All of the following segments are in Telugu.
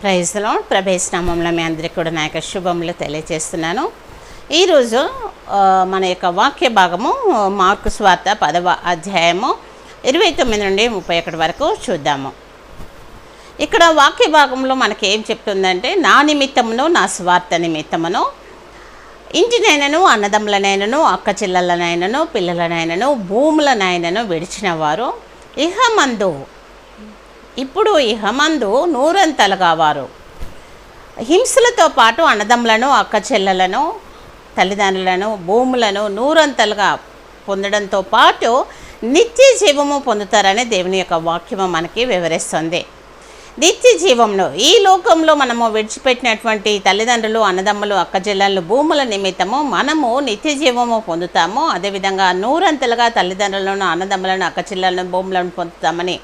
ప్రైజ్లో ప్రభేశనామంలో మీ అందరికీ కూడా నా యొక్క శుభములు తెలియజేస్తున్నాను. ఈరోజు మన యొక్క వాక్య భాగము మార్కు స్వార్త పదవ అధ్యాయము ఇరవై తొమ్మిది నుండి ముప్పై ఒకటి వరకు చూద్దాము. ఇక్కడ వాక్య భాగంలో మనకి ఏం చెప్తుందంటే నా నిమిత్తమును నా స్వార్థ నిమిత్తమును ఇంటినైనను అన్నదమ్ములనైనను అక్క చెల్లెలనైనను పిల్లలనైనను భూములనైనను విడిచిన వారు ఇహమందు ఇప్పుడు ఇహమందు నూరంతలుగా వారు హింసలతో పాటు అన్నదమ్ములను అక్క చెల్లెలను తల్లిదండ్రులను భూములను నూరంతలుగా పొందడంతో పాటు నిత్య జీవము పొందుతారని దేవుని యొక్క వాక్యము మనకి వివరిస్తుంది. నిత్య జీవంలో ఈ లోకంలో మనము విడిచిపెట్టినటువంటి తల్లిదండ్రులు అన్నదమ్ములు అక్కజెల్లలు భూముల నిమిత్తము మనము నిత్య జీవము పొందుతాము. అదేవిధంగా నూరంతలుగా తల్లిదండ్రులను అన్నదమ్ములను అక్కచెల్లెలను భూములను పొందుతామని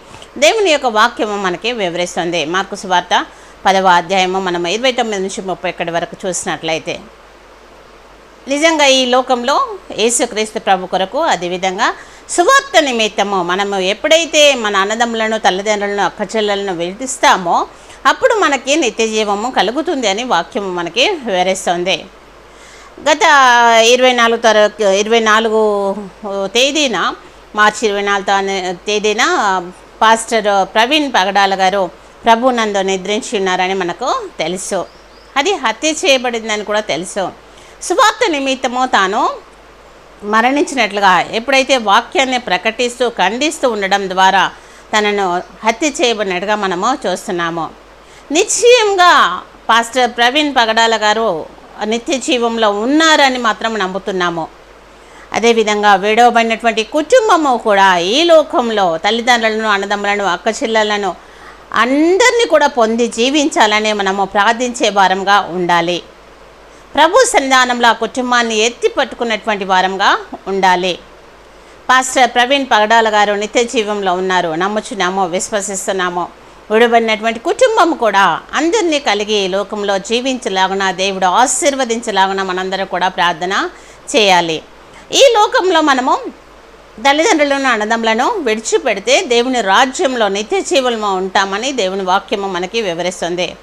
దేవుని యొక్క వాక్యము మనకి వివరిస్తుంది. మార్కు సువార్త పదవ అధ్యాయము మనం ఇరవై తొమ్మిది నుంచి ముప్పై ఒకటి వరకు చూసినట్లయితే నిజంగా ఈ లోకంలో యేసుక్రీస్తు ప్రభు కొరకు అదేవిధంగా సువార్త నిమిత్తము మనము ఎప్పుడైతే మన అన్నదమ్ములను తల్లిదండ్రులను అక్కచెల్లెలను విడిస్తామో అప్పుడు మనకి నిత్య జీవము కలుగుతుంది అని వాక్యము మనకి వివరిస్తుంది. గత ఇరవై నాలుగు తరగతి ఇరవై నాలుగు తేదీన మార్చి ఇరవై నాలుగు తేదీన పాస్టర్ ప్రవీణ్ పగడాల గారు ప్రభునందు నిద్రించి ఉన్నారని మనకు తెలుసు. అది హత్య చేయబడిందని కూడా తెలుసు. సువార్త నిమిత్తము తాను మరణించినట్లుగా ఎప్పుడైతే వాక్యాన్ని ప్రకటిస్తూ ఖండిస్తూ ఉండడం ద్వారా తనను హత్య చేయబడినట్టుగా మనము చూస్తున్నాము. నిశ్చయంగా పాస్టర్ ప్రవీణ్ పగడాల గారు నిత్య జీవంలో ఉన్నారని మాత్రం నమ్ముతున్నాము. అదేవిధంగా విడవబడినటువంటి కుటుంబము కూడా ఈ లోకంలో తల్లిదండ్రులను అన్నదమ్ములను అక్క చెల్లెలను అందరినీ కూడా పొంది జీవించాలని మనము ప్రార్థించే వారంగా ఉండాలి. ప్రభు సన్నిధానంలో ఆ కుటుంబాన్ని ఎత్తి పట్టుకున్నటువంటి వారంగా ఉండాలి. పాస్టర్ ప్రవీణ్ పగడాల గారు నిత్య జీవంలో ఉన్నారు. నమ్ముచున్నాము విశ్వసిస్తున్నామో. విడబడినటువంటి కుటుంబం కూడా అందరినీ కలిగి లోకంలో జీవించలాగున దేవుడు ఆశీర్వదించలాగున మనందరూ కూడా ప్రార్థన చేయాలి. ఈ లోకంలో మనము తల్లిదండ్రులను అన్నదమ్ములను విడిచిపెడితే దేవుని రాజ్యంలో నిత్య జీవులమో ఉంటామని దేవుని వాక్యము మనకి వివరిస్తుంది.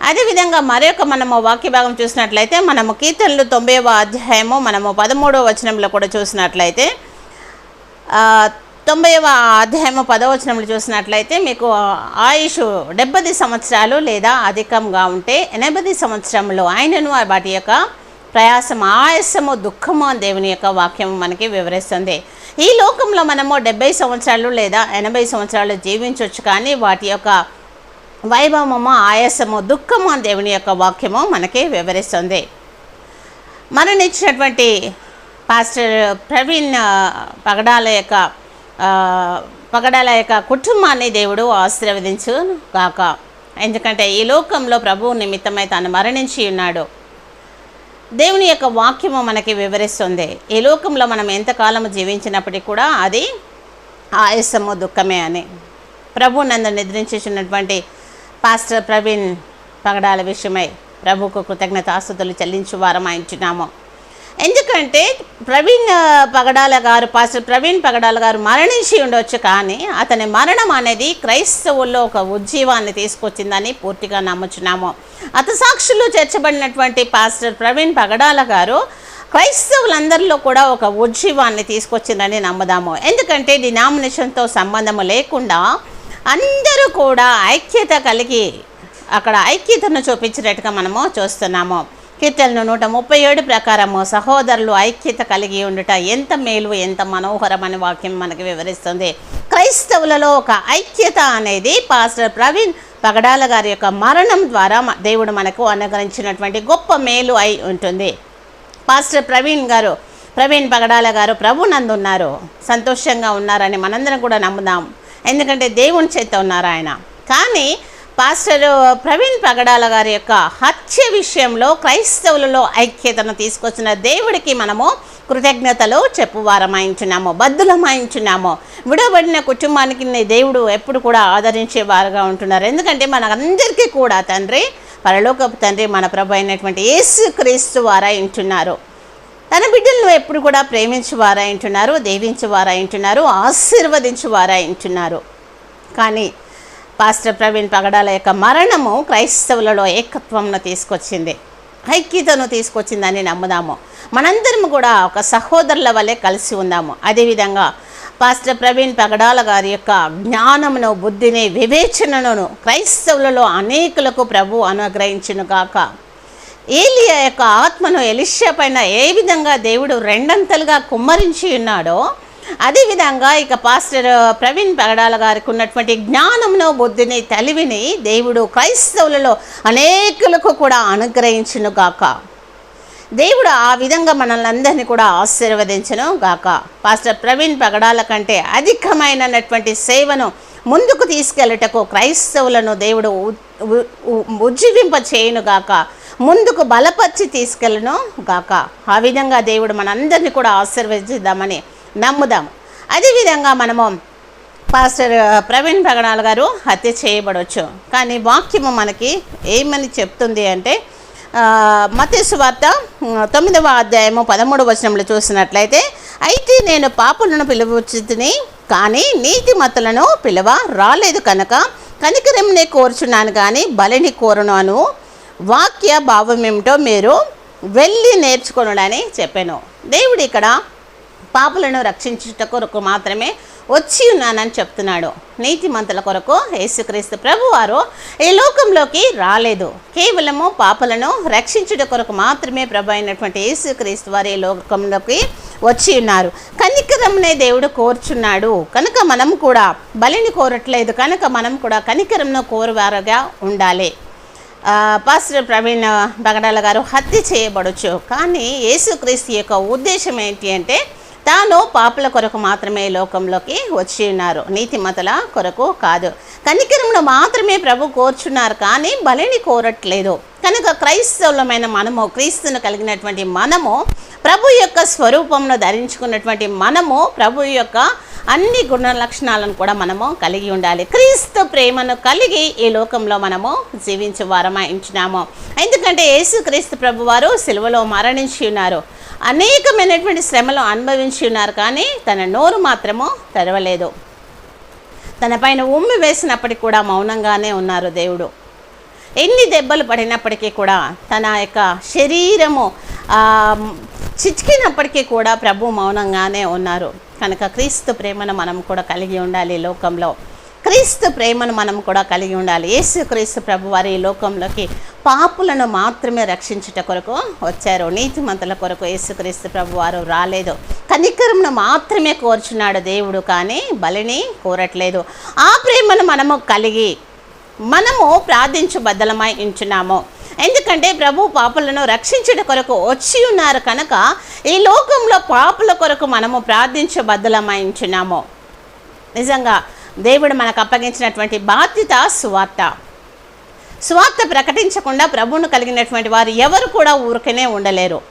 అదేవిధంగా మరొక మనము వాక్య భాగం చూసినట్లయితే మనము కీర్తనలు తొంభైవ అధ్యాయము మనము పదమూడవ వచనంలో కూడా చూసినట్లయితే తొంభైవ అధ్యాయము పదవచనంలో చూసినట్లయితే మీకు ఆయుష్ డెబ్బది సంవత్సరాలు లేదా అధికంగా ఉంటే ఎనభై సంవత్సరంలో ఆయనను వాటి యొక్క ప్రయాసం ఆయాసము దుఃఖము అని దేవుని యొక్క వాక్యం మనకి వివరిస్తుంది. ఈ లోకంలో మనము డెబ్బై సంవత్సరాలు లేదా ఎనభై సంవత్సరాలు జీవించవచ్చు కానీ వాటి యొక్క వైభవము ఆయాసము దుఃఖము అని దేవుని యొక్క వాక్యము మనకి వివరిస్తుంది. మరణించినటువంటి పాస్టర్ ప్రవీణ్ పగడాల యొక్క పగడాల యొక్క కుటుంబాన్ని దేవుడు ఆశీర్వదించు కాక ఎందుకంటే ఈ లోకంలో ప్రభువు నిమిత్తమై తాను మరణించి ఉన్నాడు. దేవుని యొక్క వాక్యము మనకి వివరిస్తుంది. ఈ లోకంలో మనం ఎంతకాలము జీవించినప్పటికీ కూడా అది ఆయాసము దుఃఖమే అని. ప్రభు నందు నిద్రించుచున్నటువంటి పాస్టర్ ప్రవీణ్ పగడాల విషయమై ప్రభుకు కృతజ్ఞతాస్తుతులు చెల్లించు వారం అంటున్నాము ఎందుకంటే ప్రవీణ్ పగడాల గారు పాస్టర్ ప్రవీణ్ పగడాల గారు మరణించి ఉండొచ్చు కానీ అతని మరణం అనేది క్రైస్తవుల్లో ఒక ఉజ్జీవాన్ని తీసుకొచ్చిందని పూర్తిగా నమ్ముచున్నాము. అత సాక్షులు చేర్చబడినటువంటి పాస్టర్ ప్రవీణ్ పగడాల గారు క్రైస్తవులందరిలో కూడా ఒక ఉజ్జీవాన్ని తీసుకొచ్చిందని నమ్ముదాము. ఎందుకంటే డినామినేషన్తో సంబంధము లేకుండా అందరూ కూడా ఐక్యత కలిగి అక్కడ ఐక్యతను చూపించినట్టుగా మనము చూస్తున్నాము. కీర్తనలు నూట ముప్పై ఏడు ప్రకారము సహోదరులు ఐక్యత కలిగి ఉండుట ఎంత మేలు ఎంత మనోహరమని వాక్యం మనకి వివరిస్తుంది. క్రైస్తవులలో ఒక ఐక్యత అనేది పాస్టర్ ప్రవీణ్ పగడాల గారి యొక్క మరణం ద్వారా దేవుడు మనకు అనుగ్రహించినటువంటి గొప్ప మేలు అయి ఉంటుంది. పాస్టర్ ప్రవీణ్ గారు ప్రవీణ్ పగడాల గారు ప్రభు నందు ఉన్నారు సంతోషంగా ఉన్నారని మనందరం కూడా నమ్ముదాం. ఎందుకంటే దేవుని చేత ఉన్నారు ఆయన. కానీ పాస్టర్ ప్రవీణ్ పగడాల గారి యొక్క హత్య విషయంలో క్రైస్తవులలో ఐక్యతను తీసుకొచ్చిన దేవుడికి మనము కృతజ్ఞతలు చెప్పువారమాయించున్నాము బద్దులమాయించున్నాము. విడవబడిన కుటుంబానికి దేవుడు ఎప్పుడు కూడా ఆదరించే వారుగా ఉంటున్నారు. ఎందుకంటే మనందరికీ కూడా తండ్రి పరలోకపు తండ్రి మన ప్రభు అయినటువంటి యేసు క్రీస్తు వారై ఉంటున్నారు. తన బిడ్డలను ఎప్పుడు కూడా ప్రేమించువారాయింటున్నారు ఉంటున్నారు ఆశీర్వదించువారాయింటున్నారు కానీ పాస్టర్ ప్రవీణ్ పగడాల యొక్క మరణము క్రైస్తవులలో ఏకత్వంను తీసుకొచ్చింది ఐక్యతను తీసుకొచ్చిందని నమ్ముదాము. మనందరం కూడా ఒక సహోదరుల వలె కలిసి ఉందాము. అదేవిధంగా పాస్టర్ ప్రవీణ్ పగడాల గారి యొక్క జ్ఞానమును బుద్ధిని వివేచనను క్రైస్తవులలో అనేకులకు ప్రభు అనుగ్రహించును గాక. ఏలియా యొక్క ఆత్మను ఎలిషా పైన ఏ విధంగా దేవుడు రెండంతలుగా కుమ్మరించి ఉన్నాడో అదేవిధంగా ఇక పాస్టర్ ప్రవీణ్ పగడాల గారికి ఉన్నటువంటి జ్ఞానమును బుద్ధిని తెలివిని దేవుడు క్రైస్తవులలో అనేకులకు కూడా అనుగ్రహించును గాక. దేవుడు ఆ విధంగా మనల్ని అందరినీ కూడా ఆశీర్వదించను గాక. పాస్టర్ ప్రవీణ్ పగడాల కంటే అధికమైనటువంటి సేవను ముందుకు తీసుకెళ్ళటకు క్రైస్తవులను దేవుడు ఉజ్జీవింప చేయను గాక. ముందుకు బలపరిచి తీసుకెళ్ళను గాక. ఆ విధంగా దేవుడు మనందరినీ కూడా ఆశీర్వదిద్దామని నమ్ముదాం. అదేవిధంగా మనము పాస్టర్ ప్రవీణ్ ప్రగణాల గారు హత్య చేయబడవచ్చు కానీ వాక్యము మనకి ఏమని చెప్తుంది అంటే మతేసు వార్త తొమ్మిదవ అధ్యాయము పదమూడు వచనంలో చూసినట్లయితే అయితే నేను పాపులను పిలువచ్చుని కానీ నీతి మతులను పిలవ రాలేదు కనుక కనికరంనే కోరుచున్నాను కానీ బలిని కోరునాను. వాక్య భావం ఏమిటో మీరు వెళ్ళి నేర్చుకొనడని చెప్పాను. దేవుడు ఇక్కడ పాపులను రక్షించుట కొరకు మాత్రమే వచ్చి ఉన్నానని చెప్తున్నాడు. నీతిమంతుల కొరకు యేసుక్రీస్తు ప్రభువారు ఈ లోకంలోకి రాలేదు. కేవలము పాపలను రక్షించుట కొరకు మాత్రమే ప్రభు అయినటువంటి యేసుక్రీస్తు వారు ఈ లోకంలోకి వచ్చి ఉన్నారు. కనికరంనే దేవుడు కోరుచున్నాడు. కనుక మనం కూడా బలిని కోరట్లేదు. కనుక మనం కూడా కనికరంను కోరువారుగా ఉండాలి. పాస్టర్ ప్రవీణ్ బగడాల గారు హత్య చేయబడవచ్చు కానీ యేసుక్రీస్తు యొక్క ఉద్దేశం ఏంటి అంటే తాను పాపుల కొరకు మాత్రమే లోకంలోకి వచ్చి ఉన్నారు. నీతిమతల కొరకు కాదు. కనికరంలో మాత్రమే ప్రభు కోర్చున్నారు కానీ బలిని కోరట్లేదు. కనుక క్రైస్తవులమైన మనము క్రీస్తును కలిగినటువంటి మనము ప్రభు యొక్క స్వరూపంలో ధరించుకున్నటువంటి మనము ప్రభు యొక్క అన్ని గుణ లక్షణాలను కూడా మనము కలిగి ఉండాలి. క్రీస్తు ప్రేమను కలిగి ఈ లోకంలో మనము జీవించే వారమా ఇంచున్నాము ఎందుకంటే యేసుక్రీస్తు ప్రభు వారు సిలువలో మరణించి ఉన్నారు. అనేకమైనటువంటి శ్రమలు అనుభవించి ఉన్నారు కానీ తన నోరు మాత్రము తెరవలేదు. తన పైన ఉమ్మి వేసినప్పటికీ కూడా మౌనంగానే ఉన్నారు దేవుడు. ఎన్ని దెబ్బలు పడినప్పటికీ కూడా తన యొక్క శరీరము ఆ, కూడా ప్రభు మౌనంగానే ఉన్నారు. కనుక క్రీస్తు ప్రేమను మనం కూడా కలిగి ఉండాలి లోకంలో. క్రీస్తు ప్రేమను మనం కూడా కలిగి ఉండాలి. యేసు క్రీస్తు ప్రభు వారి ఈ లోకంలోకి పాపులను మాత్రమే రక్షించుట కొరకు వచ్చారు. నీతిమంతుల కొరకు యేసుక్రీస్తు ప్రభు వారు రాలేదు. కనికరమును మాత్రమే కోరుచున్నాడు దేవుడు కానీ బలిని కోరట్లేదు. ఆ ప్రేమను మనము కలిగి మనము ప్రార్థించు బద్దలమై ఉంచున్నాము. ఎందుకంటే ప్రభు పాపులను రక్షించుట కొరకు వచ్చి ఉన్నారు కనుక ఈ లోకంలో పాపుల కొరకు మనము ప్రార్థించు బద్దలమై నిజంగా దేవుడు మనకు అప్పగించినటువంటి బాధ్యత సువార్త. సువార్త ప్రకటించకుండా ప్రభువును కలిగినటువంటి వారు ఎవరు కూడా ఊరికనే ఉండలేరు.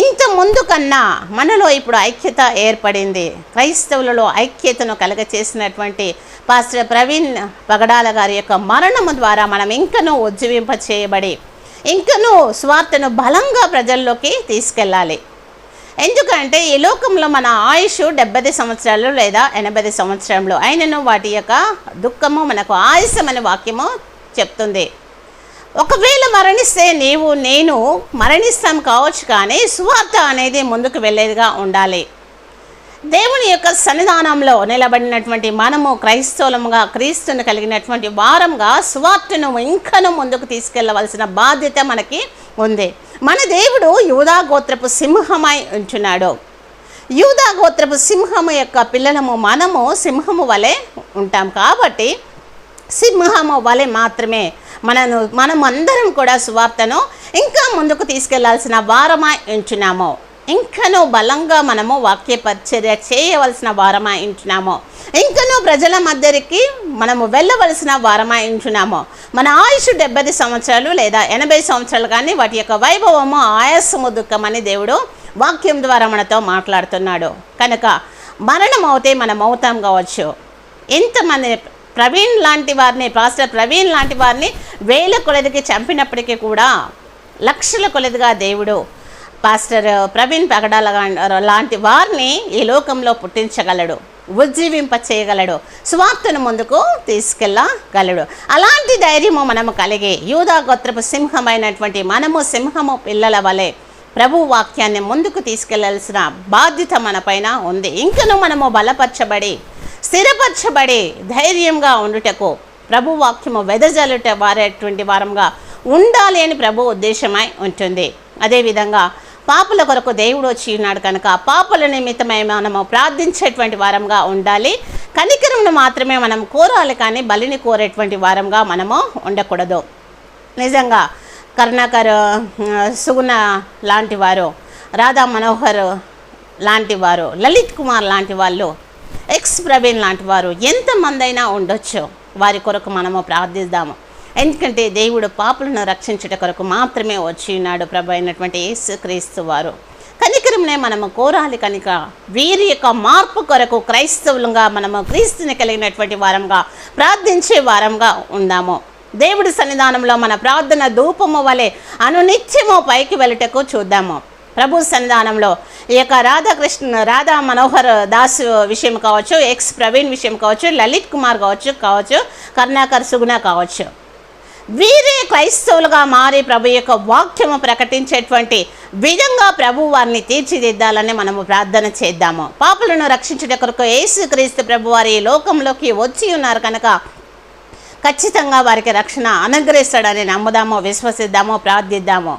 ఇంత ముందు కన్నా మనలో ఇప్పుడు ఐక్యత ఏర్పడింది. క్రైస్తవులలో ఐక్యతను కలగచేసినటువంటి పాస్టర్ ప్రవీణ్ పగడాల గారి యొక్క మరణము ద్వారా మనం ఇంకనూ ఉజ్జీవింప చేయబడి ఇంకనూ స్వార్థను బలంగా ప్రజల్లోకి తీసుకెళ్ళాలి. ఎందుకంటే ఈ లోకంలో మన ఆయుష్ డెబ్బై సంవత్సరాలు లేదా ఎనభై సంవత్సరంలో అయినను వాటి యొక్క దుఃఖము మనకు ఆయుసం అనే వాక్యము చెప్తుంది. ఒకవేళ మరణిస్తే నీవు నేను మరణిస్తాం కావచ్చు కానీ సువార్త అనేది ముందుకు వెళ్ళేదిగా ఉండాలి. దేవుని యొక్క సన్నిధానంలో నిలబడినటువంటి మనము క్రైస్తవులముగా క్రీస్తుని కలిగినటువంటి వారంగా సువార్తను ఇంకను ముందుకు తీసుకెళ్ళవలసిన బాధ్యత మనకి ఉంది. మన దేవుడు యూదా గోత్రపు సింహమై ఉంచున్నాడు. యూదా గోత్రపు సింహము యొక్క పిల్లలము మనము సింహము వలె ఉంటాం కాబట్టి సింహము వలె మాత్రమే మనను మనమందరం కూడా సువార్తను ఇంకా ముందుకు తీసుకెళ్ళాల్సిన వారమై ఉంచున్నాము. ఇంకనూ బలంగా మనము వాక్య పరిచర్య చేయవలసిన వారమై ఉంటున్నాము ఇంకనూ ప్రజల మధ్యకి మనము వెళ్ళవలసిన వారమై ఉంటున్నాము మన ఆయుష్ డెబ్బై సంవత్సరాలు లేదా ఎనభై సంవత్సరాలు కానీ వాటి యొక్క వైభవము ఆయాసము దుఃఖమని దేవుడు వాక్యం ద్వారా మనతో మాట్లాడుతున్నాడు. కనుక మరణం అవుతే మనం అవుతాం కావచ్చు. ఎంతమంది ప్రవీణ్ లాంటి వారిని పాస్టర్ ప్రవీణ్ లాంటి వారిని వేల కొలదికి చంపినప్పటికీ కూడా లక్షల కొలదిగా దేవుడు పాస్టర్ ప్రవీణ్ పగడాల లాంటి వారిని ఈ లోకంలో పుట్టించగలడు ఉజ్జీవింప చేయగలడు స్వార్థను ముందుకు తీసుకెళ్ళగలడు. అలాంటి ధైర్యము మనము కలిగి యూదా గోత్రపు సింహమైనటువంటి మనము సింహము పిల్లల వలె ప్రభు వాక్యాన్ని ముందుకు తీసుకెళ్ళాల్సిన బాధ్యత మన పైన ఉంది. ఇంకను మనము బలపరచబడి స్థిరపరచబడి ధైర్యంగా ఉండుటకు ప్రభు వాక్యము వెదజల్లుట వారేటువంటి వారంగా ఉండాలి అని ప్రభు ఉద్దేశమై ఉంటుంది. అదేవిధంగా పాపల కొరకు దేవుడు వచ్చి ఉన్నాడు కనుక పాపల నిమిత్తమై మనము ప్రార్థించేటువంటి వారంగా ఉండాలి. కనికరమును మాత్రమే మనం కోరాలి కానీ బలిని కోరేటువంటి వారంగా మనము ఉండకూడదు. నిజంగా కరుణాకర్ సుగుణ లాంటి వారు రాధా మనోహర్ లాంటి వారు లలిత్ కుమార్ లాంటి వాళ్ళు ఎక్స్ ప్రవీణ్ లాంటి వారు ఎంతమందైనా ఉండొచ్చో. ఉండొచ్చు వారి కొరకు మనము ప్రార్థిద్దాము. ఎందుకంటే దేవుడు పాపులను రక్షించుట కొరకు మాత్రమే వచ్చి ఉన్నాడు ప్రభు అయినటువంటి యేసు క్రీస్తు వారు. కనికరంనే మనము కోరాలి కనుక వీరి యొక్క మార్పు కొరకు క్రైస్తవులుగా మనము క్రీస్తుని కలిగినటువంటి వారంగా ప్రార్థించే వారంగా ఉందాము. దేవుడి సన్నిధానంలో మన ప్రార్థన ధూపము వలె అనునిత్యము పైకి వెళ్ళటకు చూద్దాము. ప్రభు సన్నిధానంలో ఈ యొక్క రాధాకృష్ణ రాధా మనోహర్ దాస్ విషయం కావచ్చు ఎక్స్ ప్రవీణ్ విషయం కావచ్చు లలిత్ కుమార్ కావచ్చు కావచ్చు కర్ణాకర్ సుగుణ కావచ్చు. వీరే క్రైస్తవులుగా మారి ప్రభు యొక్క వాక్యము ప్రకటించేటువంటి విధంగా ప్రభు వారిని తీర్చిదిద్దాలని మనము ప్రార్థన చేద్దాము. పాపులను రక్షించుట కొరకు యేసు క్రీస్తు ప్రభు వారి లోకంలోకి వచ్చి ఉన్నారు కనుక ఖచ్చితంగా వారికి రక్షణ అనుగ్రహిస్తాడని నమ్ముదాము విశ్వసిద్దాము ప్రార్థిద్దాము.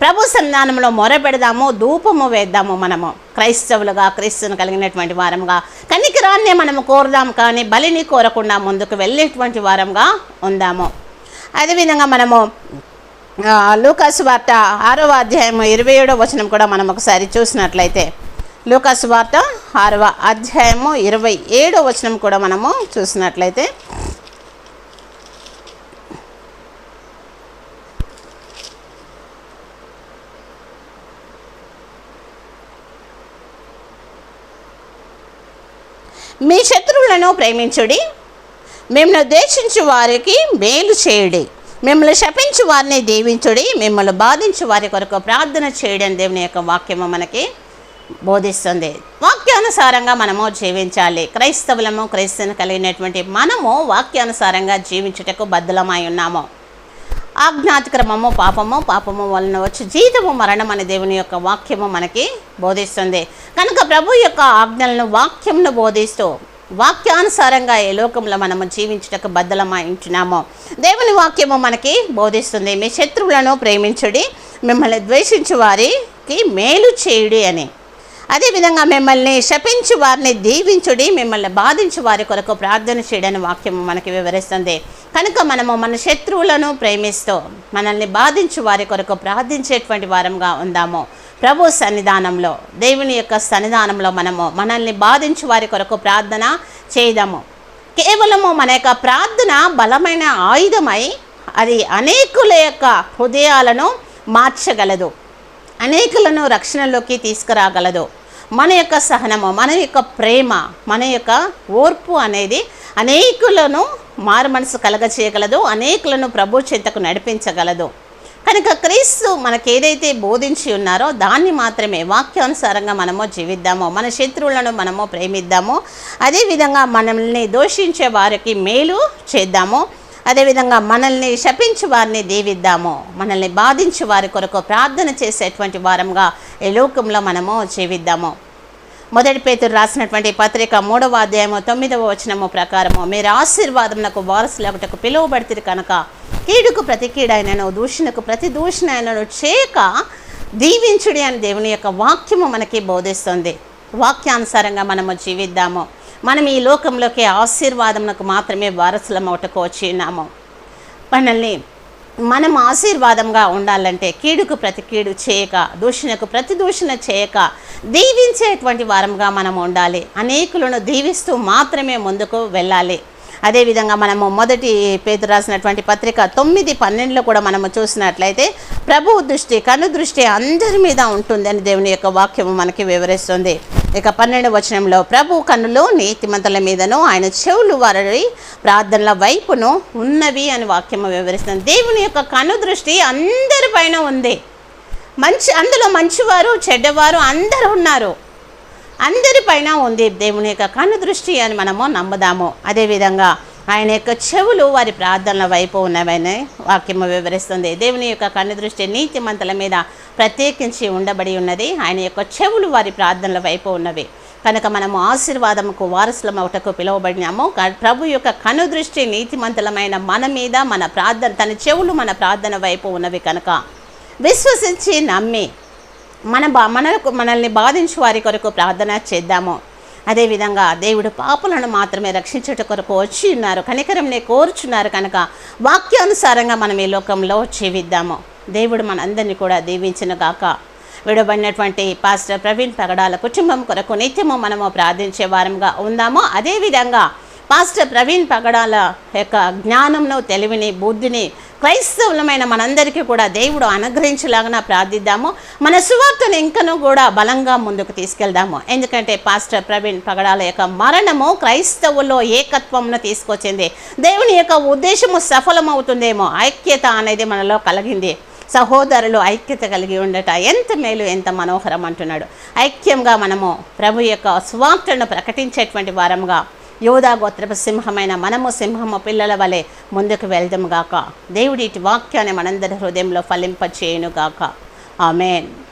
ప్రభు సన్నిధానంలో మొరపెడదాము ధూపము వేద్దాము మనము. క్రైస్తవులుగా క్రీస్తును కలిగినటువంటి వారంగా కనికరాన్నే మనము కోరుదాం కానీ బలిని కోరకుండా ముందుకు వెళ్ళేటువంటి వారంగా ఉందాము. అదేవిధంగా మనము లూకాసు వార్త ఆరవ అధ్యాయం ఇరవై ఏడవ వచనం కూడా మనం ఒకసారి చూసినట్లయితే లూకాసు వార్త ఆరవ అధ్యాయము ఇరవై ఏడవ వచనం కూడా మనము చూసినట్లయితే మీ శత్రువులను ప్రేమించుడి. మిమ్మల్ని ద్వేషించు వారికి మేలు చేయుడి. మిమ్మల్ని శపించు వారిని దీవించుడి. మిమ్మల్ని బాధించు వారి కొరకు ప్రార్థన చేయడం దేవుని యొక్క వాక్యము మనకి బోధిస్తుంది. వాక్యానుసారంగా మనము జీవించాలి. క్రైస్తవులము క్రైస్తవుని కలిగినటువంటి మనము వాక్యానుసారంగా జీవించుటకు బద్దలమై ఉన్నాము. ఆజ్ఞాతిక్రమము పాపము పాపము వలన వచ్చి జీతము మరణం అనే దేవుని యొక్క వాక్యము మనకి బోధిస్తుంది. కనుక ప్రభు యొక్క ఆజ్ఞలను వాక్యంను బోధిస్తూ వాక్యానుసారంగా ఈ లోకంలో మనము జీవించుటకు బద్దలమై ఉంటున్నాము. దేవుని వాక్యము మనకి బోధిస్తుంది మీ శత్రువులను ప్రేమించుడి మిమ్మల్ని ద్వేషించు వారికి మేలు చేయుడి అని. అదేవిధంగా మిమ్మల్ని శపించు వారిని దీవించుడి మిమ్మల్ని బాధించు వారి కొరకు ప్రార్థన చేయడని వాక్యము మనకి వివరిస్తుంది. కనుక మనము మన శత్రువులను ప్రేమిస్తూ మనల్ని బాధించు వారి కొరకు ప్రార్థించేటువంటి వారంగా ఉందాము. ప్రభు సన్నిధానంలో దేవుని యొక్క సన్నిధానంలో మనము మనల్ని బాధించు వారి కొరకు ప్రార్థన చేయదాము. కేవలము మన యొక్క ప్రార్థన బలమైన ఆయుధమై అది అనేకుల యొక్క హృదయాలను మార్చగలదు. అనేకులను రక్షణలోకి తీసుకురాగలదు. మన యొక్క సహనము మన యొక్క ప్రేమ మన యొక్క ఓర్పు అనేది అనేకులను మారు మనసు కలగచేయగలదు అనేకులను ప్రభు చింతకు నడిపించగలదు. కనుక క్రీస్తు మనకి ఏదైతే బోధించి ఉన్నారో దాన్ని మాత్రమే వాక్యానుసారంగా మనము జీవిద్దాము మన శత్రువులను మనము ప్రేమిద్దాము అదేవిధంగా మనల్ని దోషించే వారికి మేలు చేద్దాము. అదేవిధంగా మనల్ని శపించు వారిని దీవిద్దాము. మనల్ని బాధించు వారి కొరకు ప్రార్థన చేసేటువంటి వారంగా ఈ లోకంలో మనము జీవిద్దాము. మొదటి పేతురు రాసినటువంటి పత్రిక మూడవ అధ్యాయము తొమ్మిదవ వచనము ప్రకారము మీరు ఆశీర్వాదమునకు వారసులగుటకు పిలువబడితే కనుక కీడుకు ప్రతి కీడైనను దూషణకు ప్రతి దూషణైనను చేయక దీవించుడి అని దేవుని యొక్క వాక్యము మనకి బోధిస్తుంది. వాక్యానుసారంగా మనము జీవిద్దాము. మనం ఈ లోకంలోకి ఆశీర్వాదమునకు మాత్రమే వారసులం ఒకటకు వచ్చి ఉన్నాము. మనల్ని మనం ఆశీర్వాదంగా ఉండాలంటే కీడుకు ప్రతి కీడు చేయక దూషణకు ప్రతి దూషణ చేయక దీవించేటువంటి వారంగా మనం ఉండాలి. అనేకులను దీవిస్తూ మాత్రమే ముందుకు వెళ్ళాలి. అదేవిధంగా మనము మొదటి పేరు రాసినటువంటి పత్రిక తొమ్మిది పన్నెండులో కూడా మనము చూసినట్లయితే ప్రభు దృష్టి కను దృష్టి అందరి మీద ఉంటుందని దేవుని యొక్క వాక్యము మనకి వివరిస్తుంది. ఇక పన్నెండు వచనంలో ప్రభు కన్నులు నీతిమంతుల మీదను ఆయన చెవులు వారి ప్రార్థనల వైపును ఉన్నవి అని వాక్యము వివరిస్తుంది. దేవుని యొక్క కను దృష్టి అందరిపైన ఉంది. మంచి అందులో మంచివారు చెడ్డవారు అందరూ ఉన్నారు. అందరిపైన ఉంది దేవుని యొక్క కన్ను దృష్టి అని మనము నమ్ముదాము. అదేవిధంగా ఆయన యొక్క చెవులు వారి ప్రార్థనల వైపు ఉన్నవని వాక్యము వివరిస్తుంది. దేవుని యొక్క కన్ను దృష్టి నీతిమంతుల మీద ప్రత్యేకించి ఉండబడి ఉన్నది. ఆయన యొక్క చెవులు వారి ప్రార్థనల వైపు ఉన్నవి. కనుక మనము ఆశీర్వాదముకు వారసులం ఒకటకు పిలువబడినాము. ప్రభు యొక్క కను దృష్టి నీతిమంతులమైన మన మీద మన ప్రార్థన తన చెవులు మన ప్రార్థన వైపు ఉన్నవి కనుక. విశ్వసించి నమ్మి మన బా మనకు మనల్ని బాధించు వారి కొరకు ప్రార్థన చేద్దాము. అదేవిధంగా దేవుడు పాపులను మాత్రమే రక్షించుట కొరకు వచ్చి ఉన్నారు. కనికరంనే కోరుచున్నారు కనుక వాక్యానుసారంగా మనం ఈ లోకంలో జీవిద్దాము. దేవుడు మనందరినీ కూడా దీవించిన గాక. విడబడినటువంటి పాస్టర్ ప్రవీణ్ పగడాల కుటుంబం కొరకు నిత్యము మనము ప్రార్థించే వారంగా ఉందాము. అదేవిధంగా పాస్టర్ ప్రవీణ్ పగడాల యొక్క జ్ఞానంను తెలివిని బుద్ధిని క్రైస్తవులమైన మనందరికీ కూడా దేవుడు అనుగ్రహించేలాగా ప్రార్థిద్దాము. మన సువార్తను ఇంకనూ కూడా బలంగా ముందుకు తీసుకెళ్దాము. ఎందుకంటే పాస్టర్ ప్రవీణ్ పగడాల యొక్క మరణము క్రైస్తవుల్లో ఏకత్వంను తీసుకొచ్చింది. దేవుని యొక్క ఉద్దేశము సఫలమవుతుందేమో ఐక్యత అనేది మనలో కలిగింది. సహోదరులు ఐక్యత కలిగి ఉండట ఎంత మేలు ఎంత మనోహరం అంటున్నాడు. ఐక్యంగా మనము ప్రభు యొక్క స్వార్థను ప్రకటించేటువంటి వారంగా యోధా గోత్రపు సింహమైన మనము సింహము పిల్లల వలె ముందుకు వెళ్దాము గాక. దేవుడి ఇటు వాక్యాన్ని మనందరి హృదయంలో ఫలింపచేయును గాక. ఆమెన్.